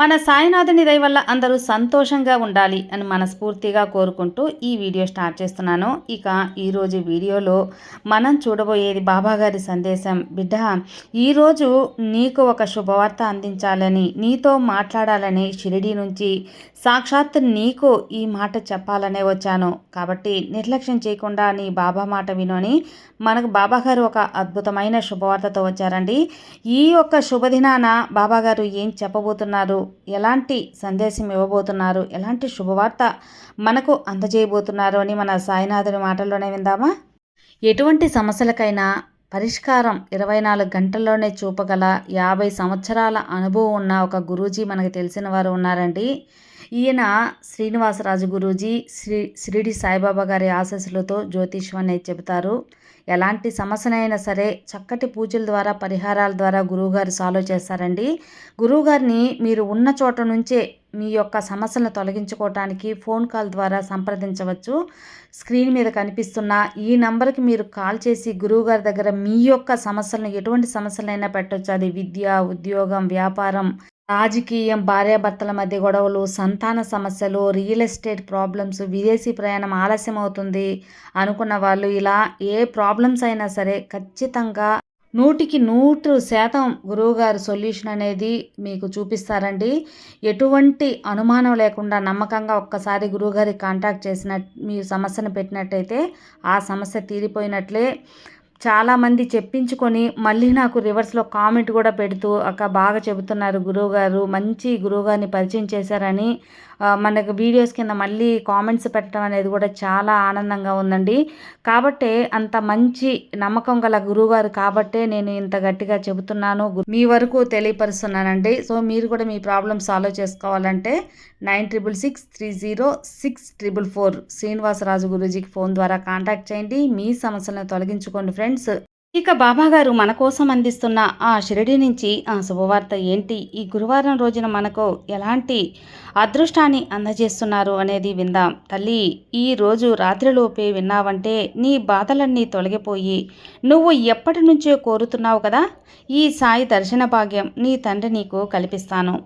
మన సాయినాథుని దయ వల్ల అందరూ సంతోషంగా ఉండాలి అని మనస్ఫూర్తిగా కోరుకుంటూ ఈ వీడియో స్టార్ట్ చేస్తున్నాను. ఇక ఈరోజు వీడియోలో మనం చూడబోయేది బాబాగారి సందేశం. బిడ్డ ఈరోజు నీకు ఒక శుభవార్త అందించాలని నీతో మాట్లాడాలని షిరిడి నుంచి సాక్షాత్ నీకు ఈ మాట చెప్పాలనే వచ్చాను. కాబట్టి నిర్లక్ష్యం చేయకుండా నీ బాబా మాట వినోని మనకు బాబాగారు ఒక అద్భుతమైన శుభవార్తతో వచ్చారండి. ఈ యొక్క శుభదినాన బాబాగారు ఏం చెప్పబోతున్నారు? ఎలాంటి సందేశం ఇవ్వబోతున్నారు? ఎలాంటి శుభవార్త మనకు అందజేయబోతున్నారు అని మన సాయినాథుని మాటల్లోనే విందామా? ఎటువంటి సమస్యలకైనా పరిష్కారం ఇరవై నాలుగు గంటల్లోనే చూపగల యాభై సంవత్సరాల అనుభవం ఉన్న ఒక గురూజీ మనకు తెలిసిన వారు ఉన్నారండి. ఈయన శ్రీనివాసరాజు గురూజీ శ్రీ షిరిడి సాయిబాబా గారి ఆశస్సులతో జ్యోతిష్యం అనేది చెబుతారు. ఎలాంటి సమస్యనైనా సరే చక్కటి పూజల ద్వారా పరిహారాల ద్వారా గురువుగారు సాల్వ్ చేస్తారండి. గురువుగారిని మీరు ఉన్న చోట నుంచే మీ యొక్క సమస్యలను తొలగించుకోవటానికి ఫోన్ కాల్ ద్వారా సంప్రదించవచ్చు. స్క్రీన్ మీద కనిపిస్తున్న ఈ నంబర్కి మీరు కాల్ చేసి గురువుగారి దగ్గర మీ యొక్క సమస్యలను ఎటువంటి సమస్యలైనా పెట్టవచ్చు అది విద్య ఉద్యోగం వ్యాపారం రాజకీయం భార్యాభర్తల మధ్య గొడవలు సంతాన సమస్యలు రియల్ ఎస్టేట్ ప్రాబ్లమ్స్ విదేశీ ప్రయాణం ఆలస్యం అవుతుంది అనుకున్న వాళ్ళు ఇలా ఏ ప్రాబ్లమ్స్ అయినా సరే ఖచ్చితంగా నూటికి నూరు శాతం గురువుగారు సొల్యూషన్ అనేది మీకు చూపిస్తారండి. ఎటువంటి అనుమానం లేకుండా నమ్మకంగా ఒక్కసారి గురువుగారికి కాంటాక్ట్ చేసిన మీ సమస్యను పెట్టినట్టయితే ఆ సమస్య తీరిపోయినట్లే చాలామంది చెప్పించుకొని మళ్ళీ నాకు రివర్స్లో కామెంట్ కూడా పెడుతూ అక్క బాగా చెబుతున్నారు గురువుగారు మంచి గురువుగారిని పరిచయం చేశారని మనకు వీడియోస్ కింద మళ్ళీ కామెంట్స్ పెట్టడం అనేది కూడా చాలా ఆనందంగా ఉందండి. కాబట్టే అంత మంచి నమ్మకం గల గురువుగారు కాబట్టే నేను ఇంత గట్టిగా చెబుతున్నాను. మీ వరకు తెలియపరుస్తున్నానండి. సో మీరు కూడా మీ ప్రాబ్లమ్ సాల్వ్ చేసుకోవాలంటే nine triple six three zero six triple four Srinivasaraju గురూజీకి phone ద్వారా కాంటాక్ట్ చేయండి. మీ సమస్యలను తొలగించుకోండి ఫ్రెండ్స్ ఇక బాబాగారు మన కోసం అందిస్తున్న ఆ షిరిడి నుంచి ఆ శుభవార్త ఏంటి? ఈ గురువారం రోజున మనకు ఎలాంటి అదృష్టాన్ని అందజేస్తున్నారు అనేది విందాం. తల్లి ఈ రోజు రాత్రిలోపే విన్నావంటే నీ బాధలన్నీ తొలగిపోయి నువ్వు ఎప్పటి నుంచో కోరుతున్నావు కదా? ఈ సాయి దర్శన భాగ్యం నీ తండ్రి నీకు కల్పిస్తాను.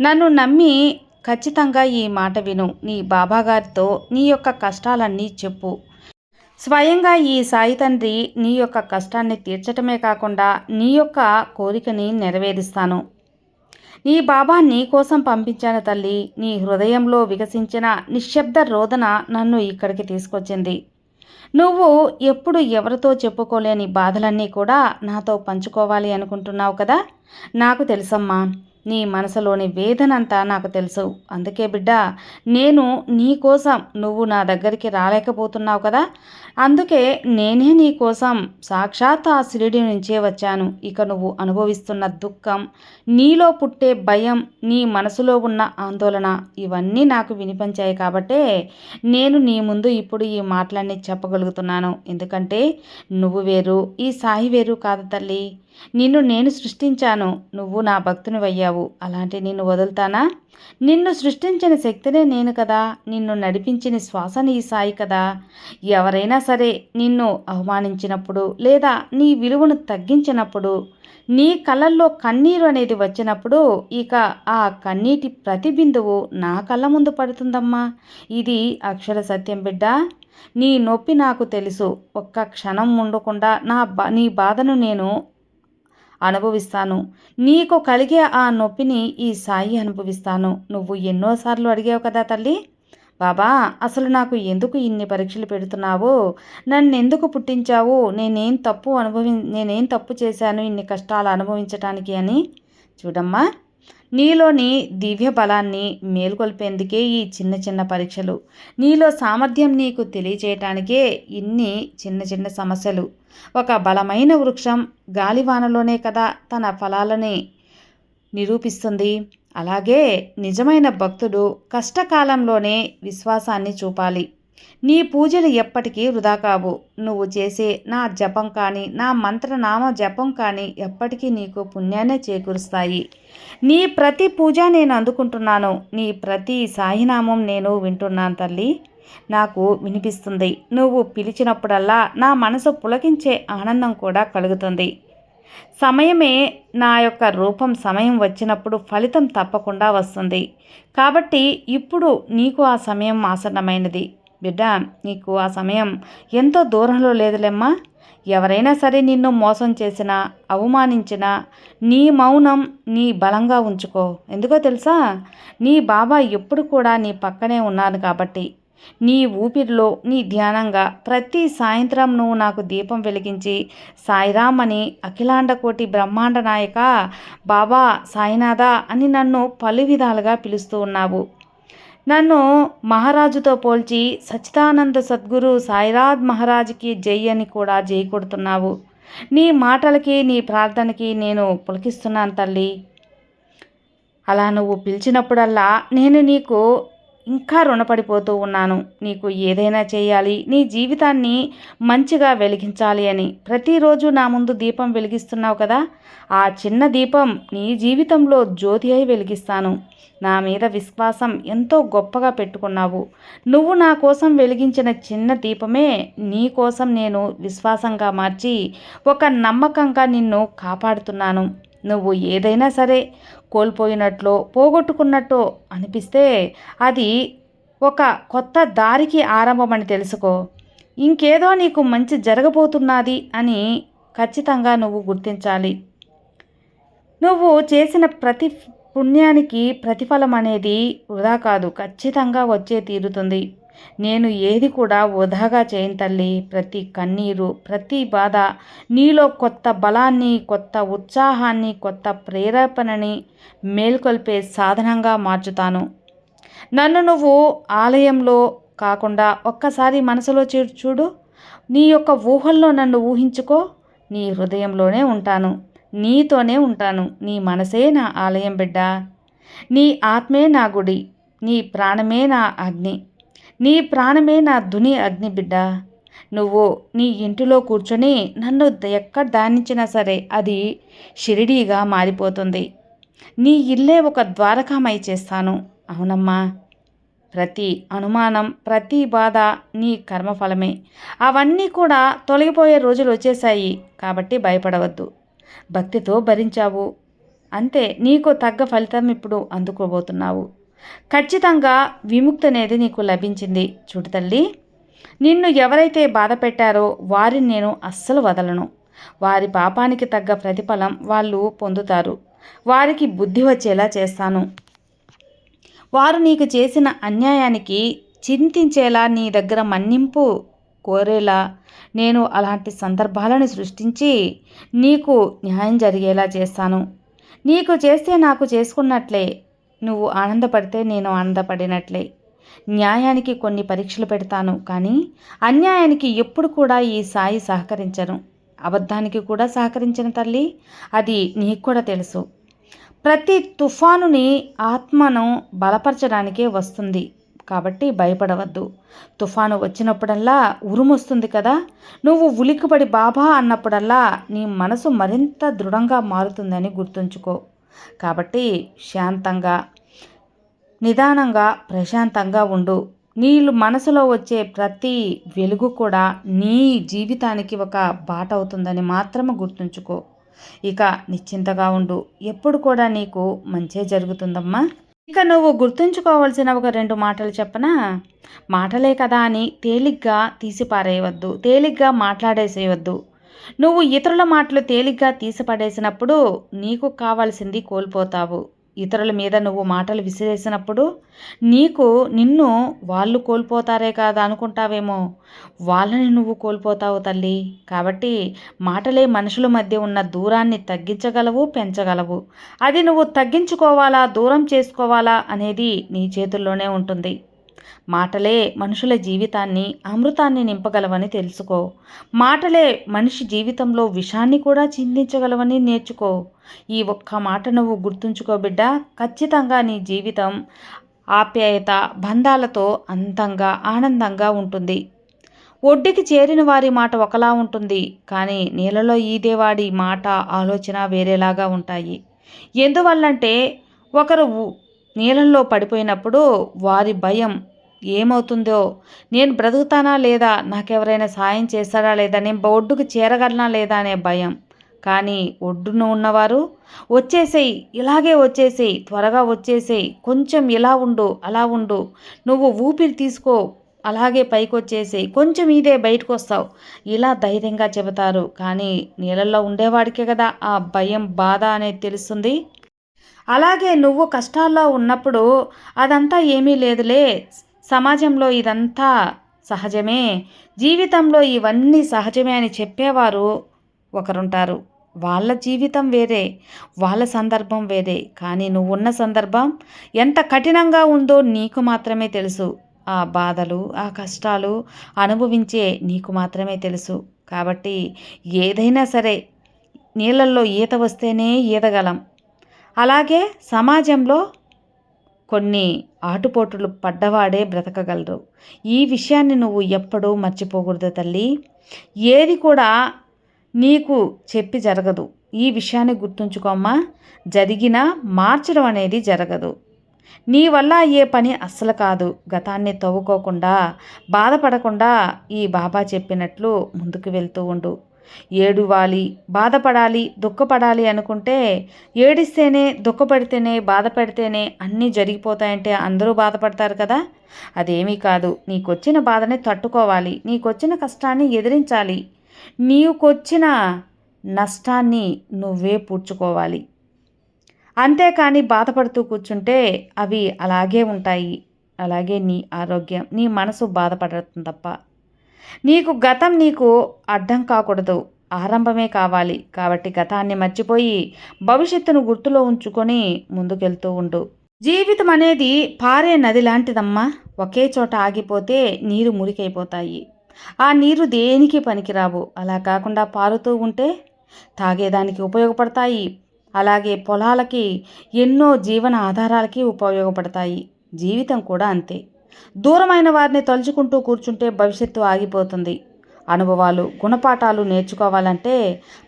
నన్ను నమ్మి ఖచ్చితంగా ఈ మాట విను. నీ బాబాగారితో నీ యొక్క కష్టాలన్నీ చెప్పు. స్వయంగా ఈ సాయి తండ్రి నీ యొక్క కష్టాన్ని తీర్చటమే కాకుండా నీ యొక్క కోరికని నెరవేరుస్తాను. నీ బాబా నీ కోసం పంపించాను తల్లి. నీ హృదయంలో వికసించిన నిశ్శబ్ద రోదన నన్ను ఇక్కడికి తీసుకొచ్చింది. నువ్వు ఎప్పుడు ఎవరితో చెప్పుకోలేని బాధలన్నీ కూడా నాతో పంచుకోవాలి అనుకుంటున్నావు కదా? నాకు తెలుసమ్మా నీ మనసులోని వేదనంతా నాకు తెలుసు. అందుకే బిడ్డ నేను నీ కోసం నువ్వు నా దగ్గరికి రాలేకపోతున్నావు కదా? అందుకే నేనే నీకోసం సాక్షాత్ ఆ శిరిడి నుంచే వచ్చాను. ఇక నువ్వు అనుభవిస్తున్న దుఃఖం నీలో పుట్టే భయం నీ మనసులో ఉన్న ఆందోళన ఇవన్నీ నాకు వినిపించాయి కాబట్టే నేను నీ ముందు ఇప్పుడు ఈ మాటలన్నీ చెప్పగలుగుతున్నాను. ఎందుకంటే నువ్వు వేరు ఈ సాయి వేరు కాదు తల్లి. నిన్ను నేను సృష్టించాను నువ్వు నా భక్తునివయ్యావు. అలాంటి నిన్ను వదులుతానా? నిన్ను సృష్టించిన శక్తినే నేను కదా నిన్ను నడిపించిన శ్వాసని ఈ సాయి కదా. ఎవరైనా సరే నిన్ను అవమానించినప్పుడు లేదా నీ విలువను తగ్గించినప్పుడు నీ కళ్ళల్లో కన్నీరు అనేది వచ్చినప్పుడు ఇక ఆ కన్నీటి ప్రతిబిందువు నా కళ్ళ ముందు పడుతుందమ్మా. ఇది అక్షర సత్యం బిడ్డ. నీ నొప్పి నాకు తెలుసు. ఒక్క క్షణం ఉండకుండా నా బా నీ బాధను నేను అనుభవిస్తాను. నీకు కలిగే ఆ నొప్పిని ఈ సాయి అనుభవిస్తాను. నువ్వు ఎన్నోసార్లు అడిగావు కదా తల్లి? బాబా అసలు నాకు ఎందుకు ఇన్ని పరీక్షలు పెడుతున్నావు? నన్ను ఎందుకు పుట్టించావు? నేనేం తప్పు అనుభవి నేనేం తప్పు చేశాను ఇన్ని కష్టాలు అనుభవించటానికి అని? చూడమ్మా నీలోని దివ్య బలాన్ని మేల్కొల్పేందుకే ఈ చిన్న చిన్న పరీక్షలు. నీలో సామర్థ్యం నీకు తెలియచేయటానికే ఇన్ని చిన్న చిన్న సమస్యలు. ఒక బలమైన వృక్షం గాలివానలోనే కదా తన ఫలాలని నిరూపిస్తుంది. అలాగే నిజమైన భక్తుడు కష్టకాలంలోనే విశ్వాసాన్ని చూపాలి. నీ పూజలు ఎప్పటికీ వృధా కావు. నువ్వు చేసే నా జపం కానీ నా మంత్రనామ జపం కానీ ఎప్పటికీ నీకు పుణ్యాన్ని చేకూరుస్తాయి. నీ ప్రతి పూజ నేను అందుకుంటున్నాను. నీ ప్రతి సాయినామం నేను వింటున్నాను తల్లి. నాకు వినిపిస్తుంది. నువ్వు పిలిచినప్పుడల్లా నా మనసు పులకించే ఆనందం కూడా కలుగుతుంది. సమయమే నా యొక్క రూపం సమయం వచ్చినప్పుడు ఫలితం తప్పకుండా వస్తుంది. కాబట్టి ఇప్పుడు నీకు ఆ సమయం ఆసన్నమైనది. బిడ్డ నీకు ఆ సమయం ఎంతో దూరంలో లేదులేమ్మా. ఎవరైనా సరే నిన్ను మోసం చేసినా అవమానించినా నీ మౌనం నీ బలంగా ఉంచుకో. ఎందుకో తెలుసా? నీ బాబా ఎప్పుడు కూడా నీ పక్కనే ఉన్నాను కాబట్టి. నీ ఊపిరిలో నీ ధ్యానంగా ప్రతి సాయంత్రం నువ్వు నాకు దీపం వెలిగించి సాయిరామ్ అని అఖిలాండ కోటి బ్రహ్మాండ నాయక బాబా సాయినాథ అని నన్ను పలు విధాలుగా పిలుస్తూ ఉన్నావు. నన్ను మహారాజుతో పోల్చి సచిదానంద సద్గురు సాయిరాజ్ మహారాజుకి జై అని కూడా జై కొడుతున్నావు. నీ మాటలకి నీ ప్రార్థనకి నేను పులకిస్తున్నాను తల్లి. అలా నువ్వు పిలిచినప్పుడల్లా నేను నీకు ఇంకా రుణపడిపోతూ ఉన్నాను. నీకు ఏదైనా చేయాలి. నీ జీవితాన్ని మంచిగా వెలిగించాలి అని. ప్రతిరోజు నా ముందు దీపం వెలిగిస్తున్నావు కదా? ఆ చిన్న దీపం నీ జీవితంలో జ్యోతి అయి వెలిగిస్తాను. నా మీద విశ్వాసం ఎంతో గొప్పగా పెట్టుకున్నావు. నువ్వు నా కోసం వెలిగించిన చిన్న దీపమే నీ కోసం నేను విశ్వాసంగా మార్చి ఒక నమ్మకంగా నిన్ను కాపాడుతున్నాను. నువ్వు ఏదైనా సరే కోల్పోయినట్లో పోగొట్టుకున్నట్టు అనిపిస్తే అది ఒక కొత్త దారికి ఆరంభమని తెలుసుకో. ఇంకేదో నీకు మంచి జరగబోతున్నది అని ఖచ్చితంగా నువ్వు గుర్తించాలి. నువ్వు చేసిన ప్రతి పుణ్యానికి ప్రతిఫలం అనేది వృధా కాదు ఖచ్చితంగా వచ్చే తీరుతుంది. నేను ఏది కూడా వృధాగా చేయను తల్లి. ప్రతి కన్నీరు ప్రతి బాధ నీలో కొత్త బలాన్ని కొత్త ఉత్సాహాన్ని కొత్త ప్రేరేపణని మేల్కొల్పే సాధనంగా మార్చుతాను. నన్ను నువ్వు ఆలయంలో కాకుండా ఒక్కసారి మనసులో చూడు. నీ యొక్క ఊహల్లో నన్ను ఊహించుకో. నీ హృదయంలోనే ఉంటాను. నీతోనే ఉంటాను. నీ మనసే నా ఆలయం బిడ్డ. నీ ఆత్మే నా గుడి. నీ ప్రాణమే నా అగ్ని. నీ ప్రాణమే నా ధుని అగ్ని బిడ్డ. నువ్వు నీ ఇంటిలో కూర్చొని నన్ను ఎక్కడ దానించినా సరే అది షిరిడీగా మారిపోతుంది. నీ ఇల్లే ఒక ద్వారకామై చేస్తాను. అవునమ్మా. ప్రతి అనుమానం ప్రతి బాధ నీ కర్మఫలమే. అవన్నీ కూడా తొలగిపోయే రోజులు వచ్చేసాయి కాబట్టి భయపడవద్దు. భక్తితో భరించావు. అంతే నీకు తగ్గ ఫలితం ఇప్పుడు అందుకోబోతున్నావు. ఖచ్చితంగా విముక్తి అనేది నీకు లభించింది. చూడు తల్లి నిన్ను ఎవరైతే బాధ పెట్టారో వారిని నేను అస్సలు వదలను. వారి పాపానికి తగ్గ ప్రతిఫలం వాళ్ళు పొందుతారు. వారికి బుద్ధి వచ్చేలా చేస్తాను. వారు నీకు చేసిన అన్యాయానికి చింతించేలా నీ దగ్గర మన్నింపు కోరేలా నేను అలాంటి సందర్భాలను సృష్టించి నీకు న్యాయం జరిగేలా చేస్తాను. నీకు చేస్తే నాకు చేసుకున్నట్లే నువ్వు ఆనందపడితే నేను ఆనందపడినట్లే. న్యాయానికి కొన్ని పరీక్షలు పెడతాను కానీ అన్యాయానికి ఎప్పుడు కూడా ఈ సాయి సహకరించను. అబద్ధానికి కూడా సహకరించిన తల్లి అది నీకు కూడా తెలుసు. ప్రతి తుఫానుని ఆత్మను బలపరచడానికే వస్తుంది కాబట్టి భయపడవద్దు. తుఫాను వచ్చినప్పుడల్లా ఉరుమొస్తుంది కదా నువ్వు ఉలిక్కిపడి బాబా అన్నప్పుడల్లా నీ మనసు మరింత దృఢంగా మారుతుందని గుర్తుంచుకో. కాబట్టి శాంతంగా నిదానంగా ప్రశాంతంగా ఉండు. నీళ్ళు మనసులో వచ్చే ప్రతి వెలుగు కూడా నీ జీవితానికి ఒక బాట అవుతుందని మాత్రమే గుర్తుంచుకో. ఇక నిశ్చింతగా ఉండు. ఎప్పుడు కూడా నీకు మంచే జరుగుతుందమ్మా. ఇక నువ్వు గుర్తుంచుకోవాల్సిన ఒక రెండు మాటలు చెప్పనా? మాటలే కదా అని తేలిగ్గా తీసిపారేయవద్దు. తేలిగ్గా మాట్లాడేసేయవద్దు. నువ్వు ఇతరుల మాటలు తేలిగ్గా తీసిపడేసినప్పుడు నీకు కావాల్సింది కోల్పోతావు. ఇతరుల మీద నువ్వు మాటలు విసిరేసినప్పుడు నీకు నిన్ను వాళ్ళు కోల్పోతారే కాదా అనుకుంటావేమో. వాళ్ళని నువ్వు కోల్పోతావు తల్లి. కాబట్టి మాటలే మనుషుల మధ్య ఉన్న దూరాన్ని తగ్గించగలవు పెంచగలవు. అది నువ్వు తగ్గించుకోవాలా దూరం చేసుకోవాలా అనేది నీ చేతుల్లోనే ఉంటుంది. మాటలే మనుషుల జీవితాన్ని అమృతాన్ని నింపగలవని తెలుసుకో. మాటలే మనిషి జీవితంలో విషాన్ని కూడా చిందించగలవని నేర్చుకో. ఈ ఒక్క మాట నువ్వు గుర్తుంచుకో బిడ్డ. ఖచ్చితంగా నీ జీవితం ఆప్యాయత బంధాలతో అందంగా ఆనందంగా ఉంటుంది. ఒడ్డుకి చేరిన వారి మాట ఒకలా ఉంటుంది కానీ నీళ్ళలో ఈదేవాడి మాట ఆలోచన వేరేలాగా ఉంటాయి. ఎందువల్లంటే ఒకరు నీళ్ళల్లో పడిపోయినప్పుడు వారి భయం ఏమవుతుందో? నేను బ్రతుకుతానా లేదా? నాకెవరైనా సాయం చేస్తారా లేదా? నేను ఒడ్డుకు చేరగలనా లేదా అనే భయం. కానీ ఒడ్డున ఉన్నవారు వచ్చేసేయి ఇలాగే వచ్చేసేయి త్వరగా వచ్చేసేయి కొంచెం ఇలా ఉండు అలా ఉండు నువ్వు ఊపిరి తీసుకో అలాగే పైకి వచ్చేసేయి కొంచెం ఇదే బయటకు వస్తావు ఇలా ధైర్యంగా చెబుతారు. కానీ నీళ్ళల్లో ఉండేవాడికే కదా ఆ భయం బాధ అనేది తెలుస్తుంది. అలాగే నువ్వు కష్టాల్లో ఉన్నప్పుడు అదంతా ఏమీ లేదులే సమాజంలో ఇదంతా సహజమే. జీవితంలో ఇవన్నీ సహజమే అని చెప్పేవారు ఒకరుంటారు. వాళ్ళ జీవితం వేరే వాళ్ళ సందర్భం వేరే. కానీ నువ్వున్న సందర్భం ఎంత కఠినంగా ఉందో నీకు మాత్రమే తెలుసు. ఆ బాధలు ఆ కష్టాలు అనుభవించే నీకు మాత్రమే తెలుసు. కాబట్టి ఏదైనా సరే నీళ్ళల్లో ఈత వస్తేనే ఈదగలం. అలాగే సమాజంలో కొన్ని ఆటుపోటులు పడ్డవాడే బ్రతకగలరు. ఈ విషయాన్ని నువ్వు ఎప్పుడూ మర్చిపోకూడదు తల్లి. ఏది కూడా నీకు చెప్పి జరగదు. ఈ విషయాన్ని గుర్తుంచుకోమ్మా. జరిగిన మార్చడం అనేది జరగదు. నీ వల్ల అయ్యే పని అస్సలు కాదు. గతాన్ని తవ్వుకోకుండా బాధపడకుండా ఈ బాబా చెప్పినట్లు ముందుకు వెళ్తూ ఉండు. ఏడువాలి బాధపడాలి దుఃఖపడాలి అనుకుంటే ఏడిస్తేనే దుఃఖపడితేనే బాధపడితేనే అన్నీ జరిగిపోతాయంటే అందరూ బాధపడతారు కదా. అదేమీ కాదు నీకొచ్చిన బాధని తట్టుకోవాలి నీకొచ్చిన కష్టాన్ని ఎదిరించాలి నీకొచ్చిన నష్టాన్ని నువ్వే పూడ్చుకోవాలి. అంతేకాని బాధపడుతూ కూర్చుంటే అవి అలాగే ఉంటాయి. అలాగే నీ ఆరోగ్యం నీ మనసు బాధపడుతుంది తప్ప నీకు గతం నీకు అడ్డం కాకూడదు. ఆరంభమే కావాలి. కాబట్టి గతాన్ని మర్చిపోయి భవిష్యత్తును గుర్తులో ఉంచుకొని ముందుకెళ్తూ ఉండు. జీవితం అనేది పారే నది లాంటిదమ్మా. ఒకే చోట ఆగిపోతే నీరు మురికైపోతాయి. ఆ నీరు దేనికి పనికిరావు? అలా కాకుండా పారుతూ ఉంటే తాగేదానికి ఉపయోగపడతాయి. అలాగే పొలాలకి ఎన్నో జీవన ఆధారాలకి ఉపయోగపడతాయి. జీవితం కూడా అంతే. దూరమైన వారిని తలుచుకుంటూ కూర్చుంటే భవిష్యత్తు ఆగిపోతుంది. అనుభవాలు గుణపాఠాలు నేర్చుకోవాలంటే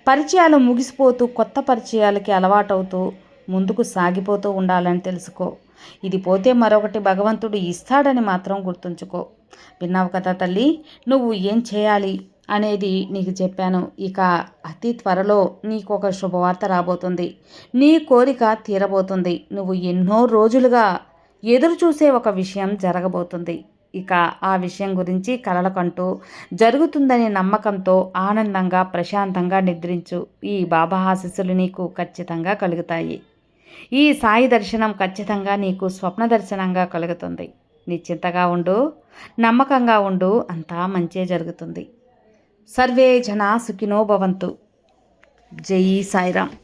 పరిచయాలు ముగిసిపోతూ కొత్త పరిచయాలకి అలవాటవుతూ ముందుకు సాగిపోతూ ఉండాలని తెలుసుకో. ఇది పోతే మరొకటి భగవంతుడు ఇస్తాడని మాత్రం గుర్తుంచుకో. విన్నావు కదా తల్లి నువ్వు ఏం చేయాలి అనేది నీకు చెప్పాను. ఇక అతి త్వరలో నీకు ఒక శుభవార్త రాబోతుంది. నీ కోరిక తీరబోతుంది. నువ్వు ఎన్నో రోజులుగా ఎదురు చూసే ఒక విషయం జరగబోతుంది. ఇక ఆ విషయం గురించి కలలకంటూ జరుగుతుందనే నమ్మకంతో ఆనందంగా ప్రశాంతంగా నిద్రించు. ఈ బాబా ఆశీస్సులు నీకు ఖచ్చితంగా కలుగుతాయి. ఈ సాయి దర్శనం ఖచ్చితంగా నీకు స్వప్న దర్శనంగా కలుగుతుంది. నిశ్చింతగా ఉండు నమ్మకంగా ఉండు అంతా మంచే జరుగుతుంది. సర్వే జనా సుఖినో భవంతు. జై సాయిరామ్.